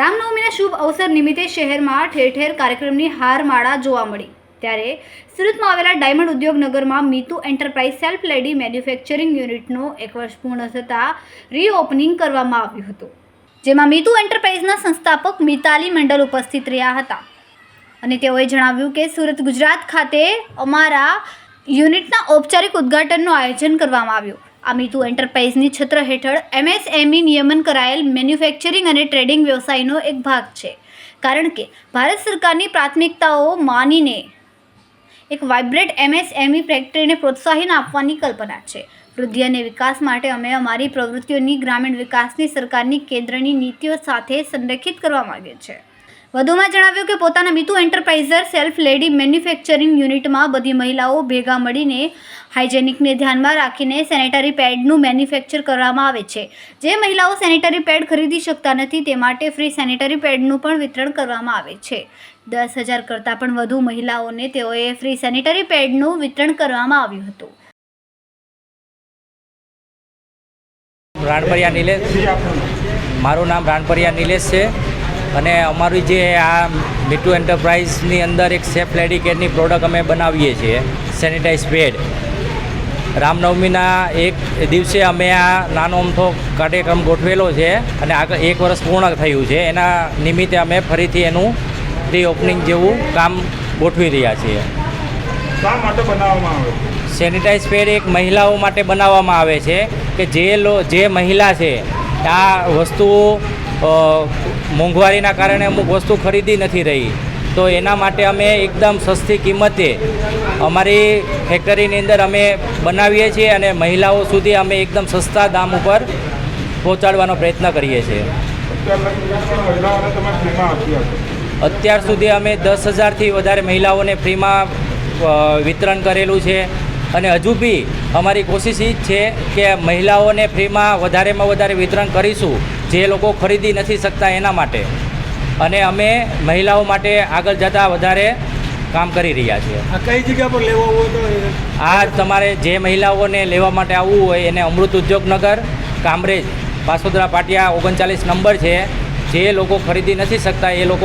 રામનવમીના શુભ અવસર નિમિત્તે શહેરમાં ઠેર ઠેર કાર્યક્રમની હારમાળા જોવા મળી. ત્યારે સુરતમાં આવેલા diamond ઉદ્યોગનગરમાં Mitu enterprise self lady manufacturing યુનિટનો એક વર્ષ પૂર્ણ થતાં રીઓપનિંગ કરવામાં આવ્યું હતું. જેમાં મીતુ એન્ટરપ્રાઇઝના સંસ્થાપક મિતાલી મંડલ ઉપસ્થિત રહ્યા હતા. અને તેઓએ જણાવ્યું કે સુરત, ગુજરાત ખાતે અમારા યુનિટના ઔપચારિક ઉદ્ઘાટનનું આયોજન કરવામાં આવ્યું. આ મીતુ એન્ટરપ્રાઇઝની છત્ર હેઠળ એમએસએમઈ નિયમન કરાયેલ મેન્યુફેક્ચરિંગ અને ટ્રેડિંગ વ્યવસાયનો એક ભાગ છે. કારણ કે ભારત સરકારની પ્રાથમિકતાઓ માનીને એક વાઇબ્રેટ એમએસએમઈ ફેક્ટરીને પ્રોત્સાહન આપવાની કલ્પના છે. વૃદ્ધિ અને વિકાસ માટે અમે અમારી પ્રવૃત્તિઓની ગ્રામીણ વિકાસની સરકારની કેન્દ્રની નીતિઓ સાથે સંરેખિત કરવા માગીએ છીએ. વધુમાં જણાવ્યું કે પોતાના Mitu enterpriser self lady manufacturing યુનિટમાં બધી મહિલાઓ ભેગા મળીને હાઇજેનિકને ધ્યાનમાં રાખીને સેનેટરી પેડનું મેન્યુફેક્ચર કરવામાં આવે છે. જે મહિલાઓ સેનેટરી પેડ ખરીદી શકતા નથી તે માટે ફ્રી સેનેટરી પેડનું પણ વિતરણ કરવામાં આવે છે. દસ હજાર કરતાં પણ વધુ મહિલાઓને તેઓએ ફ્રી સેનેટરી પેડનું વિતરણ કરવામાં આવ્યું હતું. રાણપરિયા નિલેશ. મારું નામ રાણપરિયા નિલેશ છે. અને અમારી જે આ મીટુ એન્ટરપ્રાઇઝની અંદર એક સેફ લેડી કેરની પ્રોડક્ટ અમે બનાવીએ છીએ સેનિટાઈઝ પેડ રામનવમીના એક દિવસે અમે આ નાનો અમથો કાર્યક્રમ ગોઠવેલો છે અને આગળ એક વર્ષ પૂર્ણ થયું છે. એના નિમિત્તે અમે ફરીથી એનું રી ઓપનિંગ જેવું કામ ગોઠવી રહ્યા છીએ. શા માટે બનાવવામાં આવે સેનિટાઇઝ સેનિટાઈઝ પેડ એક મહિલાઓ માટે બનાવવામાં આવે છે કે જે લો જે મહિલા છે આ વસ્તુઓ મોંઘવારીના કારણે અમુક વસ્તુ ખરીદી નથી રહી. તો એના માટે અમે એકદમ સસ્તી કિંમતે અમારી ફેક્ટરીની અંદર અમે બનાવીએ છીએ અને મહિલાઓ સુધી અમે એકદમ સસ્તા દામ ઉપર પહોંચાડવાનો પ્રયત્ન કરીએ છીએ. અત્યાર સુધી અમે દસ હજારથી વધારે મહિલાઓને ફ્રીમાં વિતરણ કરેલું છે. અને હજુ બી અમારી કોશિશ એ જ છે કે મહિલાઓને ફ્રીમાં વધારેમાં વધારે વિતરણ કરીશું. જે લોકો ખરીદી નથી શકતા એના માટે. અને અમે મહિલાઓ માટે આગળ જતાં વધારે કામ કરી રહ્યા છીએ. આ કઈ જગ્યા પર લેવા હોય તો આ તમારે જે મહિલાઓને લેવા માટે આવવું હોય એને અમૃત ઉદ્યોગનગર કામરેજ પાસોદરા પાટિયા ઓગણચાલીસ નંબર છે. જે લોકો ખરીદી નથી શકતા એ લોકો